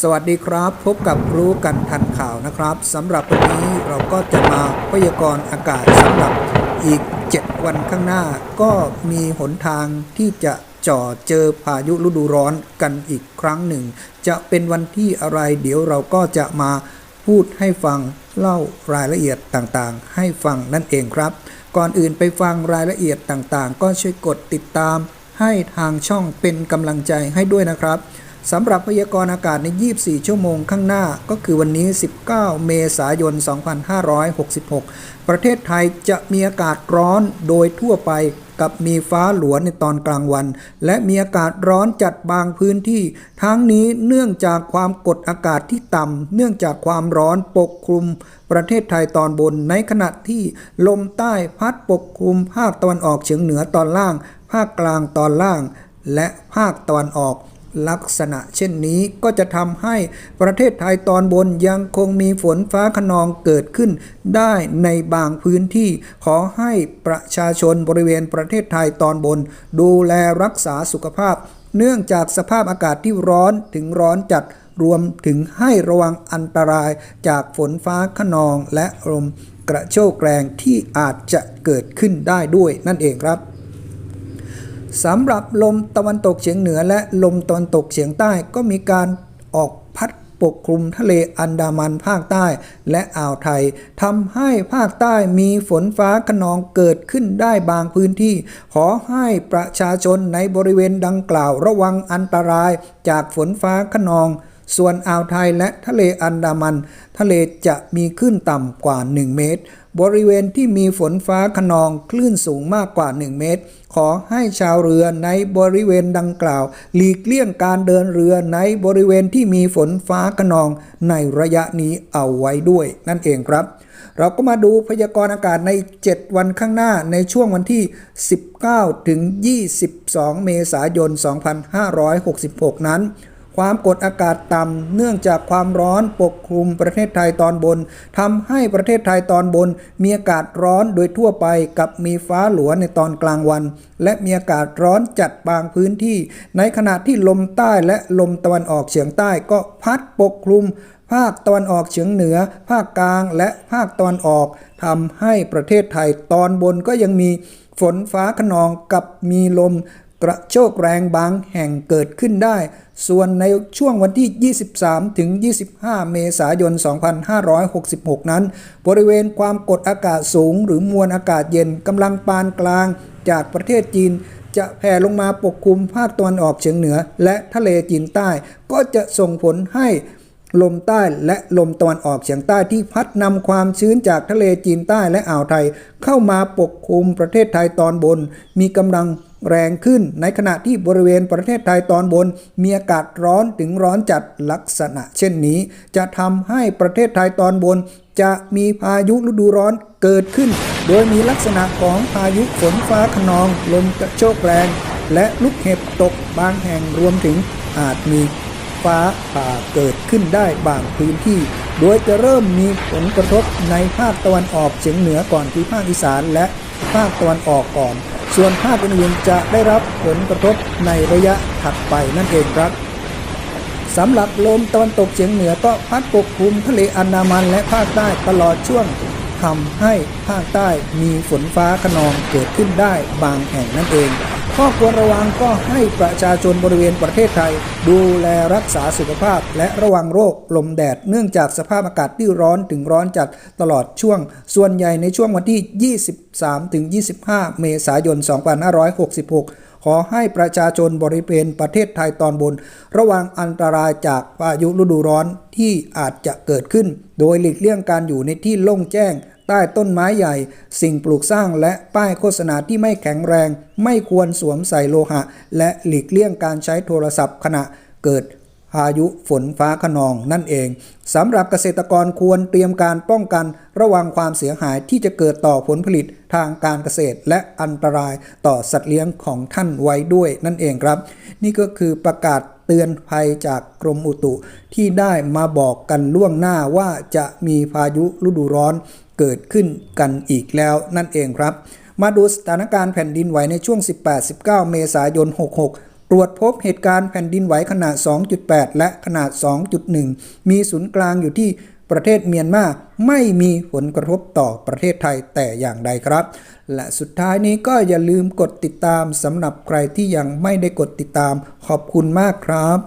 สวัสดีครับ พบกับรู้กันทันข่าวนะครับสำหรับวันนี้เราก็จะมาพยากรณ์อากาศสำหรับอีก 7 วันข้างหน้า ก็มีหนทางที่จะจ่อเจอพายุฤดูร้อนกันอีกครั้งหนึ่ง จะเป็นวันที่อะไรเดี๋ยวเราก็จะมาพูดให้ฟังเล่ารายละเอียดต่างๆ ให้ฟังนั่นเองครับ ก่อนอื่นไปฟังรายละเอียดต่างๆ ก็ช่วยกดติดตาม ให้ทางช่องเป็นกำลังใจให้ด้วยนะครับ สำหรับพยากรณ์อากาศใน 24 ชั่วโมงข้างหน้าก็คือวันนี้ 19 เมษายน 2566 ประเทศไทยจะมีอากาศร้อนโดยทั่วไปกับมีฟ้าหลวในตอนกลางวัน และมีอากาศร้อนจัดบางพื้นที่ ทั้งนี้เนื่องจากความกดอากาศที่ต่ำเนื่องจากความร้อนปกคลุม ประเทศไทยตอนบนในขณะที่ลมใต้พัดปกคลุมภาคตะวันออกเฉียงเหนือตอนล่าง ภาคกลางตอนล่าง และภาคตะวันออก ลักษณะเช่นนี้ก็จะทำให้ประเทศไทยตอนบนยังคงมีฝนฟ้าขนองเกิดขึ้น ได้ในบางพื้นที่ ขอให้ประชาชนบริเวณประเทศไทยตอนบน ดูแลรักษาสุขภาพ เนื่องจากสภาพอากาศที่ร้อนถึงร้อนจัดรวมถึงให้ระวังอันตรายจากฝนฟ้าขนองและลมกระโชกแรงที่อาจจะเกิดขึ้นได้ด้วยนั่นเองครับ สำหรับลมตะวันตกเฉียงเหนือและลมตะวันตกเฉียงใต้ก็มีการออกพัดปกคลุมทะเลอันดามันภาคใต้และอ่าวไทยทำให้ภาคใต้มีฝนฟ้าขนองเกิดขึ้นได้บางพื้นที่ ขอให้ประชาชนในบริเวณดังกล่าวระวังอันตรายจากฝนฟ้าขนอง ส่วนอ่าวไทยและทะเลอันดามัน ทะเลจะมีคลื่นต่ำกว่า 1 เมตร บริเวณที่มีฝนฟ้าขนองคลื่นสูงมากกว่า 1 เมตร ขอให้ชาวเรือในบริเวณดังกล่าว หลีกเลี่ยงการเดินเรือในบริเวณที่มีฝนฟ้าขนองในระยะนี้เอาไว้ด้วย นั่นเองครับเราก็มาดูพยากรณ์อากาศใน 7 วันข้างหน้าในช่วงวันที่ 19 ถึง 22 เมษายน 2566 นั้น ความกดอากาศต่ำเนื่องจากความร้อนปกคลุมประเทศไทยตอนบนทำให้ประเทศไทยตอนบน มีอากาศร้อนโดยทั่วไปกับมีฟ้าหลวในตอนกลางวัน และมีอากาศร้อนจัดบางพื้นที่ ในขณะที่ลมใต้และลมตะวันออกเฉียงใต้ก็พัดปกคลุม ภาคตะวันออกเฉียงเหนือ ภาคกลางและภาคตะวันออกทำให้ประเทศไทยตอนบนก็ยังมีฝนฟ้าขนองกับมีลม กระโชกแรงบางแห่งเกิดขึ้นได้ ส่วนในช่วงวันที่ 23 ถึง 25 เมษายน 2566 นั้น บริเวณความกดอากาศสูง หรือมวลอากาศเย็นกำลังปานกลาง จากประเทศจีนจะแผ่ลงมาปกคลุมภาคตะวันออกเฉียงเหนือ และทะเลจีนใต้ ก็จะส่งผลให้ ลมใต้และลมตะวันออกเฉียงใต้ที่พัดนำความชื้นจากทะเลจีนใต้และอ่าวไทย เข้ามาปกคลุมประเทศไทยตอนบน มีกำลังแรงขึ้นในขณะที่บริเวณประเทศไทยตอนบน มีอากาศร้อนถึงร้อนจัดลักษณะ เช่นนี้ จะทำให้ประเทศไทยตอนบน จะมีพายุฤดูร้อนเกิดขึ้น โดยมีลักษณะของพายุฝนฟ้าขนอง ลมกระโชกแรง และลูกเห็บตกบางแห่งรวมถึงอาจมี ฟ้าผ่าเกิดขึ้นได้บางพื้นที่ โดยจะเริ่มมีผลกระทบในภาคตะวันออกเฉียงเหนือก่อนคือภาคอีสานและภาคตะวันออกก่อน ส่วนภาคอื่นๆจะได้รับผลกระทบในระยะถัดไปนั่นเองครับสำหรับลมตะวันตกเฉียงเหนือก็พัดปกคลุมทะเลอันดามันและภาคใต้ตลอดช่วงทำให้ภาคใต้มีฝนฟ้าขนองเกิดขึ้นได้บางแห่งนั่นเอง ข้อควรระวังก็ให้ประชาชนบริเวณประเทศไทย ดูแลรักษาสุขภาพ และระวังโรคลมแดด เนื่องจากสภาพอากาศที่ร้อนถึงร้อนจัดตลอดช่วง ส่วนใหญ่ในช่วงวันที่ 23 ถึง 25 เมษายน 2566 ขอให้ประชาชนบริเวณประเทศไทยตอนบน ระวังอันตรายจากพายุฤดูร้อนที่อาจจะเกิดขึ้น โดยหลีกเลี่ยงการอยู่ในที่โล่งแจ้ง ต้ต้นไม้ใหญ่ สิ่งปลูกสร้างและป้ายโฆษณาที่ไม่แข็งแรง ไม่ควรสวมใส่โลหะ และหลีกเลี่ยงการใช้โทรศัพท์ขณะเกิดพายุฝนฟ้าขนองนั่นเองสำหรับเกษตรกรควรเตรียมการป้องกันระวังความเสียหายที่จะเกิดต่อผลผลิตทางการเกษตร และอันตรายต่อสัตว์เลี้ยงของท่านไว้ด้วยนั่นเองครับ นี่ก็คือประกาศเตือนภัยจากกรมอุตุที่ได้มาบอกกันล่วงหน้าว่าจะมีพายุฤดูร้อน เกิดขึ้นกันอีกแล้วนั่นเองครับ มาดูสถานการณ์แผ่นดินไหวในช่วง 18-19 เมษายน 66 ตรวจพบเหตุการณ์แผ่นดินไหวขนาด 2.8 และขนาด 2.1 มีศูนย์กลางอยู่ที่ประเทศเมียนมาไม่มีผลกระทบต่อประเทศไทยแต่อย่างใดครับ และสุดท้ายนี้ก็อย่าลืมกดติดตามสำหรับใครที่ยังไม่ได้กดติดตามขอบคุณมากครับ